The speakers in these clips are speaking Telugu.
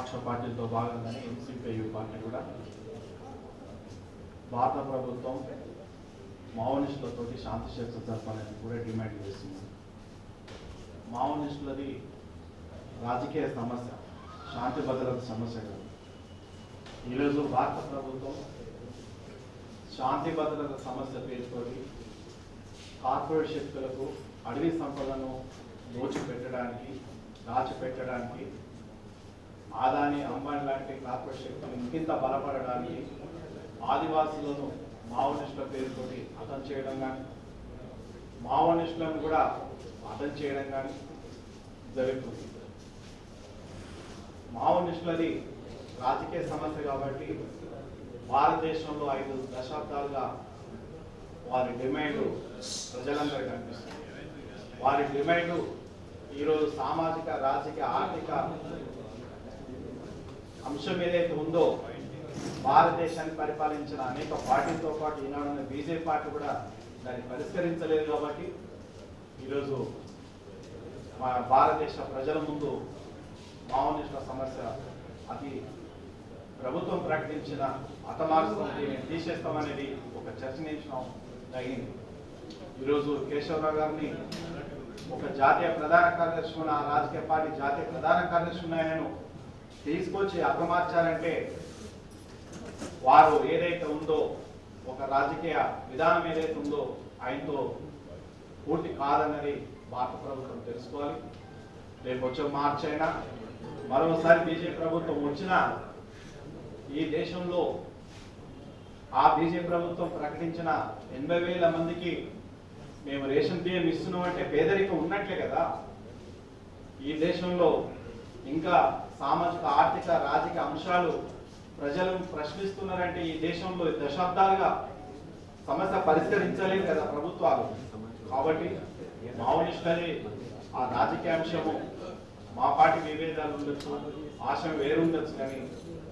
పక్ష పార్టీలతో భాగంగానే ఎంసీపీయు పార్టీ కూడా భారత ప్రభుత్వం మావోనిస్టులతోటి శాంతి చర్చ జరపాలని కూడా డిమాండ్ చేస్తుంది మావోనిస్టులది రాజకీయ సమస్య శాంతి భద్రత సమస్య కాదు. ఈరోజు భారత ప్రభుత్వం శాంతి భద్రత సమస్య పేరుతోటి కార్పొరేట్ శక్తులకు అడవి సంపదను దోచిపెట్టడానికి దాచిపెట్టడానికి ఆదాని అంబానీ లాంటి కార్పొరేట్ శక్తులు ఇంకింత బలపడడానికి ఆదివాసులను మావోనిస్టుల పేరుతోటి హతం చేయడం కానీ మావోనిస్టులను కూడా హతం చేయడం కానీ జరుగుతుంది. మావోనిస్టులది రాజకీయ సమస్య కాబట్టి భారతదేశంలో ఐదు దశాబ్దాలుగా వారి డిమాండ్ ప్రజలందరూ కనిపిస్తుంది. వారి డిమాండ్ ఈరోజు సామాజిక రాజకీయ ఆర్థిక అంశం ఏదైతే ఉందో భారతదేశాన్ని పరిపాలించిన అనేక పార్టీలతో పాటు ఈనాడున్న బీజేపీ పార్టీ కూడా దాన్ని పరిష్కరించలేదు కాబట్టి ఈరోజు మా భారతదేశ ప్రజల ముందు మావోనిస్టుల సమస్య అది ప్రభుత్వం ప్రకటించిన హతమార్గం దీన్ని తీసేస్తామనేది ఒక చర్చనీయాంశం జరిగింది. ఈరోజు కేశవరావు గారిని ఒక జాతీయ ప్రధాన కార్యదర్శి ఉన్న రాజకీయ పార్టీ జాతీయ ప్రధాన కార్యదర్శి ఉన్నాయను తీసుకొచ్చి అర్థమార్చారంటే వారు ఏదైతే ఉందో ఒక రాజకీయ విధానం ఏదైతే ఉందో ఆయనతో పూర్తి కాదన్నది భారత ప్రభుత్వం తెలుసుకోవాలి. రేపు వచ్చే మార్చి అయినా మరోసారి బీజేపీ ప్రభుత్వం వచ్చినా ఈ దేశంలో ఆ బీజేపీ ప్రభుత్వం ప్రకటించిన ఎనభై వేల మందికి మేము రేషన్ బియ్యం ఇస్తున్నాం అంటే పేదరికం ఉన్నట్లే కదా. ఈ దేశంలో ఇంకా సామాజిక ఆర్థిక రాజకీయ అంశాలు ప్రజలు ప్రశ్నిస్తున్నారంటే ఈ దేశంలో దశాబ్దాలుగా సమస్య పరిష్కరించలేదు కదా ప్రభుత్వాలు. కాబట్టి మావోనిస్టులది ఆ రాజకీయ అంశము మా పార్టీ విభేదాలు ఉండొచ్చు ఆశ వేరు ఉండొచ్చు కానీ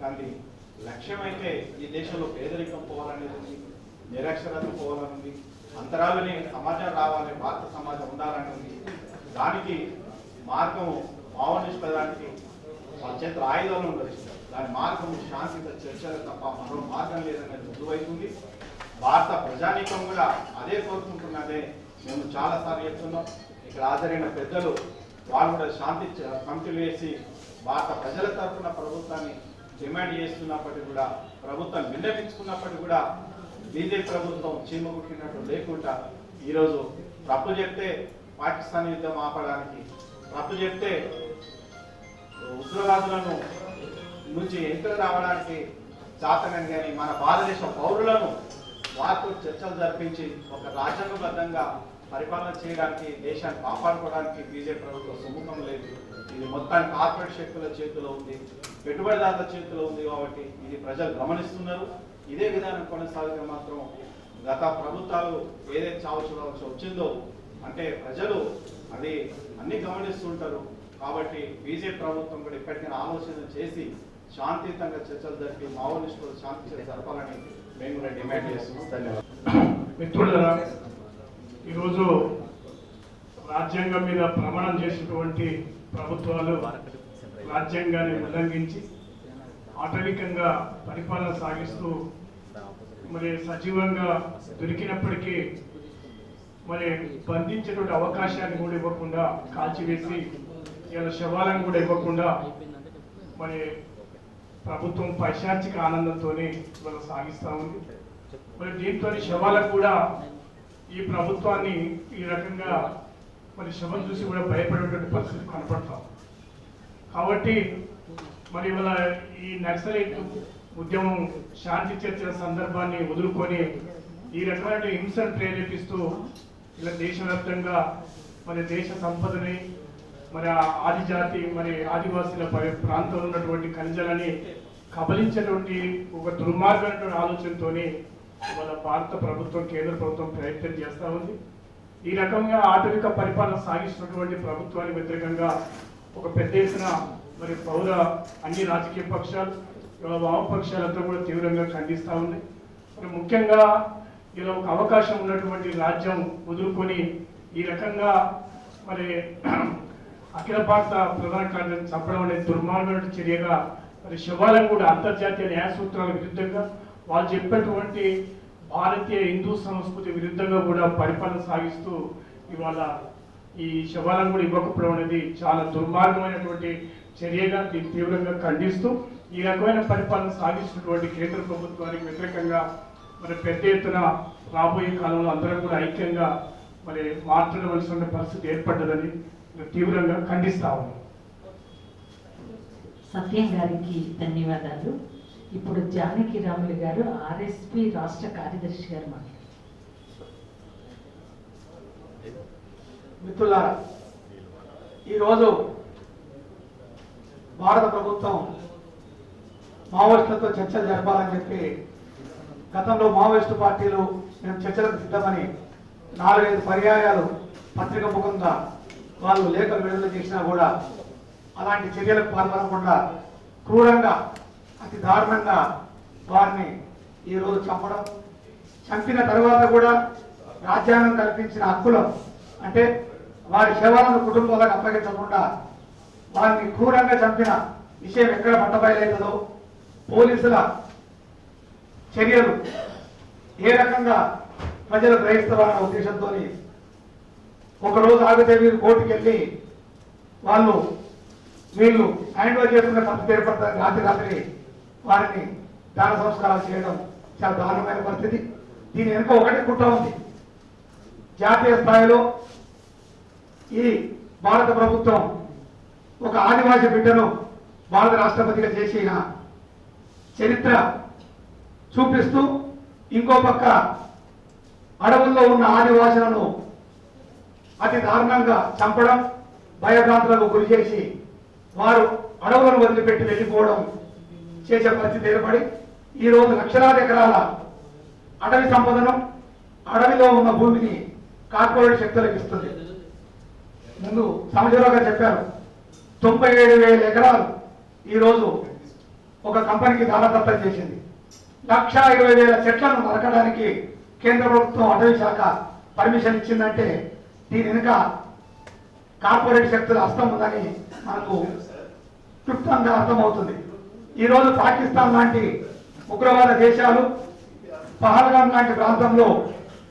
కానీ లక్ష్యం అయితే ఈ దేశంలో పేదరికం పోవాలనేది ఉంది నిరక్షరత పోవాలని ఉంది అంతరాలని సమాజం రావాలని భారత సమాజం ఉండాలని ఉంది. దానికి మార్గం మావోనిస్టుల దానికి వాళ్ళ చేతుల ఆయుధాలు ఉండదు దాని మార్గం శాంతితో చర్చలు తప్ప మరో మార్గం లేదనేది రుజువైతుంది భారత ప్రజానీకం కూడా అదే కోరుకుంటున్నదే మేము చాలాసార్లు చెప్తున్నాం. ఇక్కడ హాజరైన పెద్దలు వాళ్ళు కూడా శాంతి కమిటీలు వేసి భారత ప్రజల తరఫున ప్రభుత్వాన్ని డిమాండ్ చేస్తున్నప్పటికీ కూడా ప్రభుత్వం విన్నవించుకున్నప్పటికీ కూడా బీజేపీ ప్రభుత్వం చీమగుట్టినట్టు లేకుండా ఈరోజు తప్పు చెప్తే పాకిస్తాన్ యుద్ధం ఆపడానికి తప్పు చెప్తే ఉగ్రవాదులను నుంచి ఎంపిక రావడానికి చాతనని కానీ మన భారతదేశ పౌరులను వారితో చర్చలు జరిపించి ఒక రాజ్యాంగబద్ధంగా పరిపాలన చేయడానికి దేశాన్ని కాపాడుకోవడానికి బీజేపీ ప్రభుత్వం సుముఖం లేదు. ఇది మొత్తానికి కార్పొరేట్ శక్తుల చేతిలో ఉంది పెట్టుబడిదారుల చేతిలో ఉంది కాబట్టి ఇది ప్రజలు గమనిస్తున్నారు. ఇదే విధానం కొనసాగితే మాత్రం గత ప్రభుత్వాలు ఏదైతే చావు చూడవలసి వచ్చిందో అంటే ప్రజలు అది అన్ని గమనిస్తుంటారు. కాబట్టి బీజేపీ ప్రభుత్వం కూడా ఇప్పటికైనా ఆలోచన చేసి శాంతియుతంగా చర్చలు జరిపి మావోనిస్టులు శాంతి జరపాలని మేము కూడా డిమాండ్ చేస్తున్నాం. ధన్యవాదాలు. మిత్రులారా ఈరోజు రాజ్యాంగం మీద ప్రమాణం చేసినటువంటి ప్రభుత్వాలు రాజ్యాంగాన్ని ఉల్లంఘించి ఆటవికంగా పరిపాలన సాగిస్తూ మరి సజీవంగా దొరికినప్పటికీ మరి బంధించేటువంటి అవకాశాన్ని కూడా ఇవ్వకుండా కాల్చివేసి ఇలా శవాలను కూడా ఇవ్వకుండా మరి ప్రభుత్వం పైశాచిక ఆనందంతో ఇవాళ సాగిస్తూ ఉంది. మరి దీంతో శవాలకు కూడా ఈ ప్రభుత్వాన్ని ఈ రకంగా మరి శవం చూసి కూడా భయపడేటువంటి పరిస్థితి కనపడతాం కాబట్టి మరి ఇవాళ ఈ నక్సలైట్ ఉద్యమం శాంతి చర్చల సందర్భాన్ని వదులుకొని ఈ రకమైన హింసను ప్రేరేపిస్తూ ఇలా దేశవ్యాప్తంగా మరి దేశ సంపదని మరి ఆ ఆదిజాతి మరి ఆదివాసుల ప్రాంతంలో ఉన్నటువంటి ఖనిజాలని కబలించేటువంటి ఒక దుర్మార్గమైనటువంటి ఆలోచనతోనే మన భారత ప్రభుత్వం కేంద్ర ప్రభుత్వం ప్రయత్నం చేస్తూ ఉంది. ఈ రకంగా ఆటవిక పరిపాలన సాగిస్తున్నటువంటి ప్రభుత్వానికి వ్యతిరేకంగా ఒక పెద్ద ఎత్తున మరి పౌర అన్ని రాజకీయ పక్షాలు ఇవాళ వామపక్షాలంతా కూడా తీవ్రంగా ఖండిస్తూ ఉన్నాయి మరి ముఖ్యంగా ఇలా ఒక అవకాశం ఉన్నటువంటి రాజ్యం వదులుకొని ఈ రకంగా మరి అఖిల భారత ప్రధాన కార్యదర్శి చంపడం అనేది దుర్మార్గమైన చర్యగా మరి శివాలయం కూడా అంతర్జాతీయ న్యాయ సూత్రాల విరుద్ధంగా వాళ్ళు చెప్పేటువంటి భారతీయ హిందూ సంస్కృతి విరుద్ధంగా కూడా పరిపాలన సాగిస్తూ ఇవాళ ఈ శివాలయం కూడా ఇవ్వకపోవడం అనేది చాలా దుర్మార్గమైనటువంటి చర్యగా దీన్ని తీవ్రంగా ఖండిస్తూ ఈ రకమైన పరిపాలన సాగిస్తున్నటువంటి కేంద్ర ప్రభుత్వానికి వ్యతిరేకంగా మరి పెద్ద ఎత్తున రాబోయే కాలంలో అందరం కూడా ఐక్యంగా మరి మాట్లాడవలసిన పరిస్థితి ఏర్పడ్డదని తీవ్రంగా ఖండిస్తా సత్యం గారికి ధన్యవాదాలు. ఇప్పుడు జానకి రాములు గారు ఆర్ఎస్పి రాష్ట్ర కార్యదర్శి గారు మాట్లాడారు. మిత్రులారా ఈరోజు భారత ప్రభుత్వం మావోయిస్టులతో చర్చలు జరపాలని చెప్పి గతంలో మావోయిస్టు పార్టీలు మేము చర్చలకు సిద్ధమని నాలుగైదు పర్యాయాలు పత్రిక ముఖంగా వాళ్ళు లేఖలు విడుదల చేసినా కూడా అలాంటి చర్యలకు పాల్పడకుండా క్రూరంగా అతి దారుణంగా వారిని ఈరోజు చంపడం చంపిన తర్వాత కూడా రాజ్యాంగం కల్పించిన హక్కులు అంటే వారి శవాలను కుటుంబాలకు అప్పగించకుండా వారిని క్రూరంగా చంపిన విషయం ఎక్కడ పట్టబయలవుతుందో పోలీసుల చర్యలు ఏ రకంగా ప్రజలు గ్రహిస్తారన్న ఉద్దేశంతో ఒకరోజు ఆగితే మీరు కోర్టుకి వెళ్ళి వాళ్ళు వీళ్ళు హ్యాండ్ ఓవర్ చేసుకునే పరిస్థితి ఏర్పడుతుంది రాత్రి రాత్రి వారిని దాన సంస్కారాలు చేయడం చాలా దారుణమైన పరిస్థితి. దీని వెనుక ఒకటి కుట్ర ఉంది. జాతీయ స్థాయిలో ఈ భారత ప్రభుత్వం ఒక ఆదివాసి బిడ్డను భారత రాష్ట్రపతిగా చేసిన చరిత్ర చూపిస్తూ ఇంకో పక్క అడవుల్లో ఉన్న ఆదివాసులను అతి దారుణంగా చంపడం భయభ్రాంతులకు గురి చేసి వారు అడవులను వదిలిపెట్టి వెళ్ళిపోవడం చేసే పరిస్థితి ఏర్పడి ఈ రోజు లక్షలాది ఎకరాల అటవీ సంపదను అడవిలో ఉన్న భూమిని కార్పొరేట్ శక్తులకు ఇస్తుంది. ముందు సంవత్సరాలుగా చెప్పారు తొంభై ఏడు వేల ఎకరాలు ఈరోజు ఒక కంపెనీకి దానదత్తం చేసింది. లక్ష ఇరవై వేల చెట్లను నరకడానికి కేంద్ర ప్రభుత్వం అటవీ శాఖ పర్మిషన్ ఇచ్చిందంటే దీని వెనుక కార్పొరేట్ శక్తుల హస్తం ఉందని మనకు క్లుప్తంగా అర్థమవుతుంది. ఈరోజు పాకిస్తాన్ లాంటి ఉగ్రవాద దేశాలు పహల్గాం లాంటి ప్రాంతంలో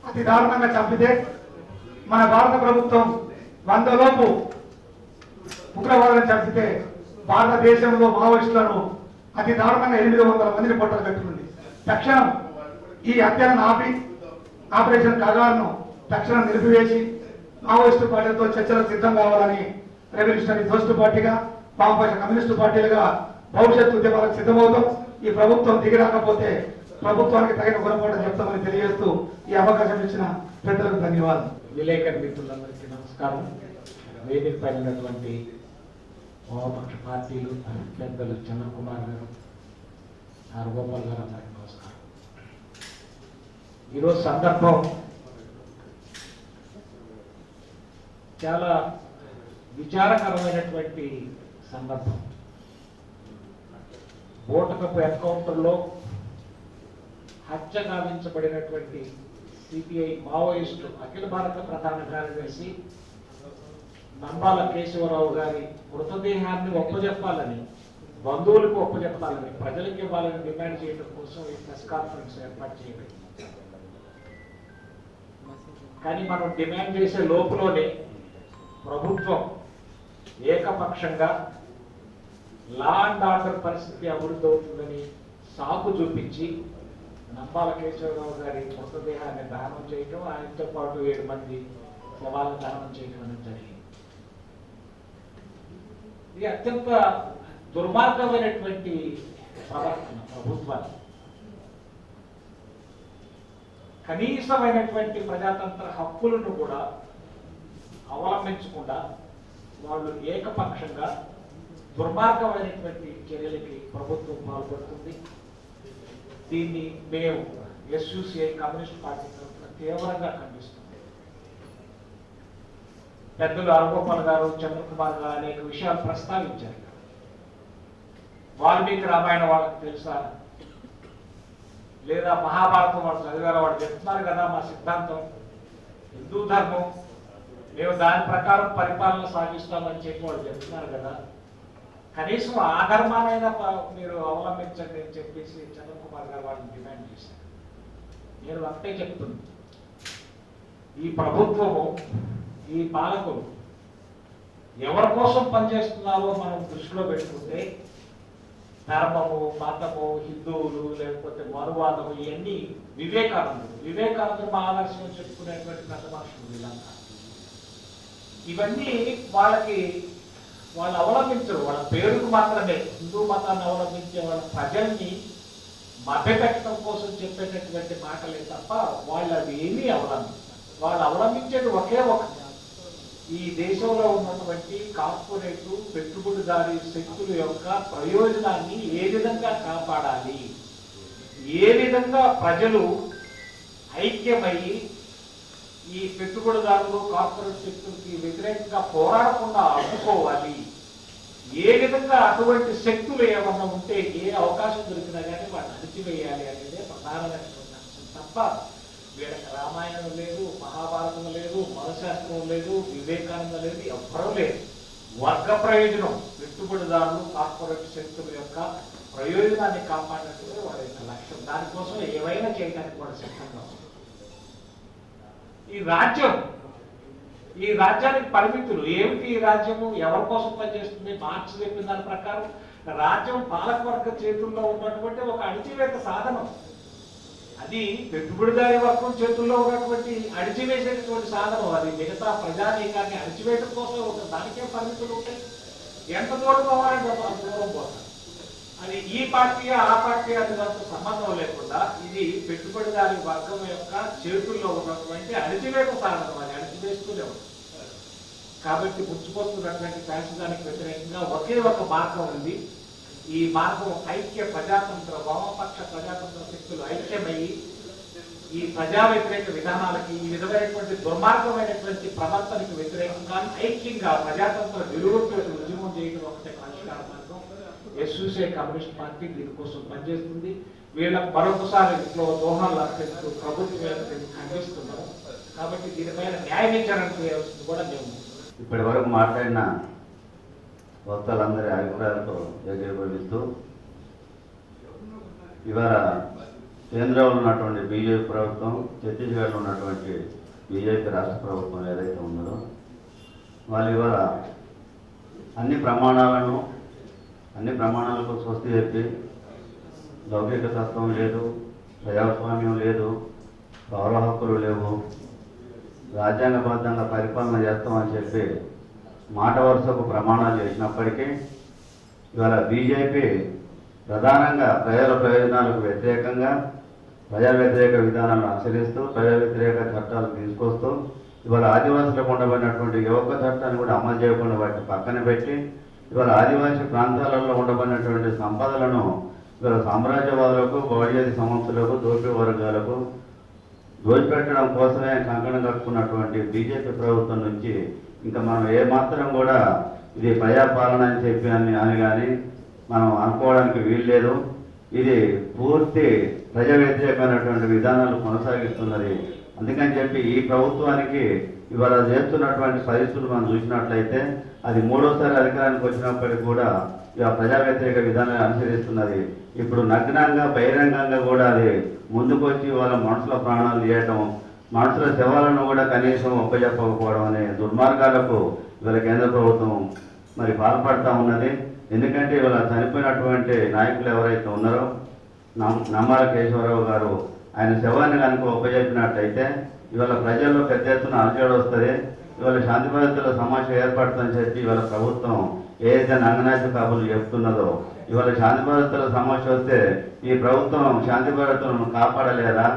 అతి దారుణంగా చంపితే మన భారత ప్రభుత్వం వందలోపు ఉగ్రవాదం చంపితే భారతదేశంలో మావోయిస్టులను అతి దారుణంగా ఎనిమిది వందల మందిని పొట్టలు పెట్టుకుంది. తక్షణం ఈ హత్యలను ఆపి ఆపరేషన్ కగాలను తక్షణం నిలిపివేసి మావోయిస్టు పార్టీలతో చర్చలకు సిద్ధం కావాలని రెవల్యూషనరీ ఫస్ట్ పార్టీగా వామపక్ష కమ్యూనిస్టు పార్టీలుగా భవిష్యత్తు ఉద్యమాలకు సిద్ధమవుతాం. ఈ ప్రభుత్వం దిగి రాకపోతే ప్రభుత్వానికి తగిన గుణపాఠం చెప్తామని తెలియజేస్తూ ఈ అవకాశం ఇచ్చిన పెద్దలకు ధన్యవాదాలు. విలేకరు మిత్రులందరికీ నమస్కారం. వేదిక పైనటువంటి వామపక్ష పార్టీలు పెద్దలు చంద్రకుమార్ గారు నారగోపాల్ గారు అందరికీ నమస్కారం. ఈరోజు సందర్భం చాలా విచారకరమైనటువంటి సందర్భం. బోటకపు ఎన్కౌంటర్లో హత్య గావించబడినటువంటి సిపిఐ మావోయిస్టు అఖిల భారత ప్రధాన కార్యదర్శి నంబాల కేశవరావు గారి మృతదేహాన్ని ఒప్పజెప్పాలని బంధువులకు ఒప్పజెప్పాలని ప్రజలకు ఇవ్వాలని డిమాండ్ చేయడం కోసం ఈ ప్రెస్ కాన్ఫరెన్స్ ఏర్పాటు చేయబడింది. కానీ మనం డిమాండ్ చేసే లోపులోనే ప్రభుత్వం ఏకపక్షంగా లా అండ్ ఆర్డర్ పరిస్థితి అభివృద్ధి అవుతుందని సాకు చూపించి నంబాల కేశవరావు గారి మృతదేహాన్ని దహనం చేయటం ఆయనతో పాటు ఏడు మంది శవాలను దహనం చేయటం అనేది జరిగింది. ఇది అత్యంత దుర్మార్గమైనటువంటి ప్రవర్తన ప్రభుత్వాన్ని కనీసమైనటువంటి ప్రజాతంత్ర హక్కులను కూడా అవలంబించకుండా వాళ్ళు ఏకపక్షంగా దుర్మార్గమైనటువంటి చర్యలకి ప్రభుత్వం పాల్పడుతుంది. దీన్ని మేము ఎస్యూసిఐ కమ్యూనిస్ట్ పార్టీ తరఫున తీవ్రంగా ఖండిస్తుంది పెద్దలు అరగోపాల్ గారు చంద్రకుమార్ గారు అనేక విషయాలు ప్రస్తావించారు. వాల్మీకి రామాయణం వాళ్ళకి తెలుసా? లేదా మహాభారతం వాళ్ళు చదివారు వాళ్ళు చెప్తున్నారు కదా మా సిద్ధాంతం. హిందూ ధర్మం మేము దాని ప్రకారం పరిపాలన సాగిస్తామని చెప్పి వాళ్ళు చెప్తున్నారు కదా. కనీసం ఆ ధర్మానైన మీరు అవలంబించండి అని చెప్పేసి చంద్రకుమార్ గారు వాళ్ళని డిమాండ్ చేశారు. నేను అంతే చెప్తుంది ఈ ప్రభుత్వము ఈ పాలకులు ఎవరి కోసం పనిచేస్తున్నారో మనం దృష్టిలో పెట్టుకుంటే ధర్మము మతము హిందువులు లేకపోతే మరువాదము ఇవన్నీ వివేకానందుడు. వివేకానందుడు మా ఆదర్శం చెప్పుకునేటువంటి పెద్ద మనుషులు వీళ్ళంతా. ఇవన్నీ వాళ్ళకి వాళ్ళు అవలంబించరు. వాళ్ళ పేరుకు మాత్రమే హిందూ మతాన్ని అవలంబించే వాళ్ళ ప్రజల్ని మభ్యపెట్టడం కోసం చెప్పేటటువంటి మాటలే తప్ప వాళ్ళు అవి ఏమీ అవలంబించారు. వాళ్ళు అవలంబించేది ఒకే ఒకటి ఈ దేశంలో ఉన్నటువంటి కార్పొరేట్ పెట్టుబడిదారి శక్తుల యొక్క ప్రయోజనాన్ని ఏ విధంగా కాపాడాలి? ఏ విధంగా ప్రజలు ఐక్యమయ్యి ఈ పెట్టుబడిదారులు కార్పొరేట్ శక్తులకి వ్యతిరేకంగా పోరాడకుండా అడ్డుకోవాలి ఏ విధంగా అటువంటి శక్తులు ఏమన్నా ఉంటే ఏ అవకాశం దొరికినా కానీ వాటిని అణిచివేయాలి అనేది ప్రధానమైనటువంటి అంశం తప్ప వీళ్ళకి రామాయణం లేదు మహాభారతం లేదు మనశాస్త్రం లేదు వివేకానందం లేదు ఎవ్వరూ లేదు. వర్గ ప్రయోజనం పెట్టుబడిదారులు కార్పొరేట్ శక్తుల యొక్క ప్రయోజనాన్ని కాపాడినట్టుగా వాళ్ళ యొక్క లక్ష్యం. దానికోసం ఏవైనా చేయడానికి కూడా సిద్ధంగా ఉంది ఈ రాజ్యం ఈ రాజ్యానికి పరిమితులు ఏమిటి ఈ రాజ్యము? ఎవరి కోసం పనిచేస్తుంది? మార్క్స్ చెప్పిన దాని ప్రకారం రాజ్యం పాలకవర్గ చేతుల్లో ఉన్నటువంటి ఒక అణిచివేత సాధనం. అది పెట్టుబడిదారి వర్గం చేతుల్లో ఉన్నటువంటి అణిచివేసేటటువంటి సాధనం. అది మిగతా ప్రజానీకాన్ని అణిచివేయడం కోసం ఒక దానికే పరిమితులు ఉంటాయి. ఎంత దూరం పోవాలంటే దూరం పోతారు అది ఈ పార్టీ ఆ పార్టీ అది దాంతో సంబంధం లేకుండా ఇది పెట్టుబడిదారి వర్గం యొక్క చేతుల్లో ఉన్నటువంటి అణిచివేత సాధనం అది అణిచివేస్తూనే ఉంది. కాబట్టి ముచ్చిపోతున్నటువంటి ఫ్యాసిజానికి వ్యతిరేకంగా ఒకే ఒక మార్గం ఉంది. ఈ మార్గం ఐక్య ప్రజాతంత్ర వామపక్ష ప్రజాతంత్ర శక్తులు ఐక్యమయ్యి ఈ ప్రజా వ్యతిరేక విధానాలకి ఈ విధమైనటువంటి దుర్మార్గమైనటువంటి ప్రవర్తనకి వ్యతిరేకంగా ఐక్యంగా ప్రజాతంత్ర విలువలతో ఉద్యమం చేయడం ఒకటే పరిష్కార ఎస్యూసే కమ్యూనిస్ట్ పార్టీ దీనికోసం పనిచేస్తుంది. వీళ్ళ మరొకసారి ఇంట్లో దోహాలు అర్పిస్తూ ప్రభుత్వం ఖండిస్తున్నారు. కాబట్టి దీనిపైన న్యాయ విచారణ చేయాల్సింది కూడా మేము. ఇప్పటి వరకు మాట్లాడిన వక్తలందరి అభిప్రాయాలతో ఏకీభవిస్తూ ఇవాళ కేంద్రంలో ఉన్నటువంటి బీజేపీ ప్రభుత్వం ఛత్తీస్గఢ్లో ఉన్నటువంటి బీజేపీ రాష్ట్ర ప్రభుత్వం ఏదైతే ఉన్నదో వాళ్ళు ఇవాళ అన్ని ప్రమాణాలను అన్ని ప్రమాణాలకు స్వస్తి చెప్పి లౌకిక తత్వం లేదు ప్రజాస్వామ్యం లేదు పౌర హక్కులు లేవు రాజ్యాంగబద్ధంగా పరిపాలన చేస్తామని చెప్పి మాట వరుసకు ప్రమాణాలు చేసినప్పటికీ ఇవాళ బీజేపీ ప్రధానంగా ప్రజల ప్రయోజనాలకు వ్యతిరేకంగా ప్రజా వ్యతిరేక విధానాలను అనుసరిస్తూ ప్రజా వ్యతిరేక చట్టాలు తీసుకొస్తూ ఇవాళ ఆదివాసులకు ఉండబడినటువంటి యువక చట్టాన్ని కూడా అమలు చేయకుండా వాటిని పక్కన పెట్టి ఇవాళ ఆదివాసీ ప్రాంతాలలో ఉండబడినటువంటి సంపదలను ఇవాళ సామ్రాజ్యవాదులకు బౌర్యాది సంస్థలకు దోపి వర్గాలకు దోచిపెట్టడం కోసమే కంకణం కట్టుకున్నటువంటి బీజేపీ ప్రభుత్వం నుంచి ఇంకా మనం ఏ మాత్రం కూడా ఇది ప్రజాపాలన అని చెప్పి అని అని కానీ మనం అనుకోవడానికి వీల్లేదు. ఇది పూర్తి ప్రజా వ్యతిరేకమైనటువంటి విధానాలు కొనసాగిస్తున్నది. అందుకని చెప్పి ఈ ప్రభుత్వానికి ఇవాళ చేస్తున్నటువంటి పరిస్థితులు మనం చూసినట్లయితే అది మూడోసారి అధికారానికి వచ్చినప్పటికీ కూడా ఇక ప్రజా వ్యతిరేక విధానాన్ని అనుసరిస్తున్నది. ఇప్పుడు నగ్నంగా బహిరంగంగా కూడా అది ముందుకొచ్చి వాళ్ళ మనుషుల ప్రాణాలు తీయటం మనుషుల శవాలను కూడా కనీసం ఒప్పజెప్పకపోవడం అనే దుర్మార్గాలకు ఇవాళ కేంద్ర ప్రభుత్వం మరి పాల్పడతా ఉన్నది. ఎందుకంటే ఇవాళ చనిపోయినటువంటి నాయకులు ఎవరైతే ఉన్నారో నమ్- నమ్మాల కేశవరావు గారు ఆయన శవాన్ని కనుక ఒప్పజెప్పినట్టయితే ఇవాళ ప్రజల్లో పెద్ద ఎత్తున అలజడి వస్తుంది. ఇవాళ శాంతి భద్రతల సమస్య ఏర్పడుతుందని చెప్పి ఇవాళ ప్రభుత్వం ఏదైతే నంగనాశ కాపులు చెప్తున్నదో ఇవాళ శాంతి భద్రతల సమస్య వస్తే ఈ ప్రభుత్వం శాంతి భద్రతలను కాపాడలేదా?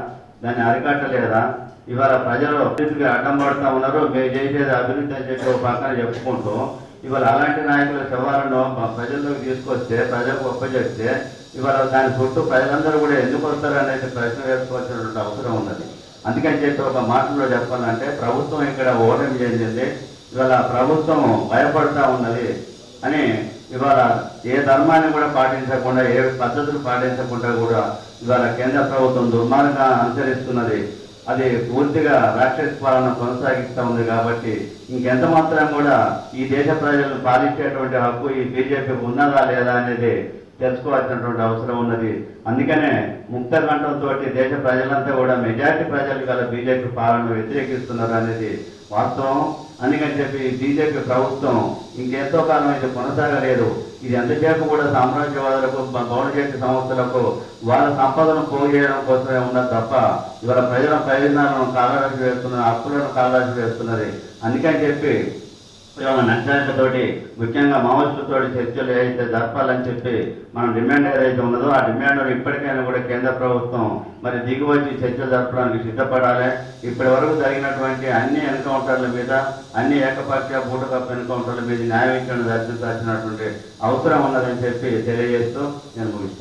దాన్ని అరికట్టలేదా? ఇవాళ ప్రజలు అభివృద్ధికి అడ్డం పడుతూ ఉన్నారు. మేము చేసేది అభివృద్ధి అని చెప్పి ఒక పక్కన చెప్పుకుంటూ ఇవాళ అలాంటి నాయకుల శవాలను మా ప్రజల్లోకి తీసుకొస్తే ప్రజలకు ఒప్పచెప్తే ఇవాళ దాని చుట్టూ ప్రజలందరూ కూడా ఎందుకు వస్తారు అనేది ప్రశ్న వేసుకోవాల్సినటువంటి అవసరం ఉన్నది. అందుకని చెప్పి ఒక మాటలో చెప్పాలంటే ప్రభుత్వం ఇక్కడ ఓటమి చెందింది ఇవాళ ప్రభుత్వం భయపడతా ఉన్నది అని ఇవాళ ఏ ధర్మాన్ని కూడా పాటించకుండా ఏ పద్ధతులు పాటించకుండా కూడా ఇవాళ కేంద్ర ప్రభుత్వం దుర్మార్గంగా అనుసరిస్తున్నది. అది పూర్తిగా రాక్షస పాలన కొనసాగిస్తూ ఉంది కాబట్టి ఇంకెంత మాత్రం కూడా ఈ దేశ ప్రజలను పాలించేటువంటి హక్కు ఈ బీజేపీకి ఉన్నదా లేదా అనేది తెలుసుకోవాల్సినటువంటి అవసరం ఉన్నది. అందుకనే ముక్త గంటలతో దేశ ప్రజలంతా కూడా మెజారిటీ ప్రజలు గల బీజేపీ పాలనను వ్యతిరేకిస్తున్నారు అనేది వాస్తవం. అందుకని చెప్పి బీజేపీ ప్రభుత్వం ఇంకెంతో కాలం ఇది కొనసాగలేదు. ఇది ఎంతసేపు కూడా సామ్రాజ్యవాదులకు బ- సంస్థలకు వాళ్ళ సంపదను పోగు చేయడం కోసమే ఉన్నది తప్ప ఇవాళ ప్రజల ప్రయోజనాలను కాలరాశి వేస్తున్నారు హక్కులను కాలరాశి వేస్తున్నది. అందుకని చెప్పి ఇవాళ ముఖ్యంగా మావోయిస్టులతోటి చర్చలు ఏదైతే జరపాలని చెప్పి మన డిమాండ్ ఏదైతే ఉన్నదో ఆ డిమాండ్ ఇప్పటికైనా కూడా కేంద్ర ప్రభుత్వం మరి దిగువచ్చి చర్చలు జరపడానికి సిద్ధపడాలి. ఇప్పటి వరకు జరిగినటువంటి అన్ని ఎన్కౌంటర్ల మీద అన్ని ఏకపక్ష బూటకప్ ఎన్కౌంటర్ల మీద న్యాయ విచారణ జరిపించాల్సినటువంటి అవసరం ఉన్నదని చెప్పి తెలియజేస్తూ నేను ముగిస్తాను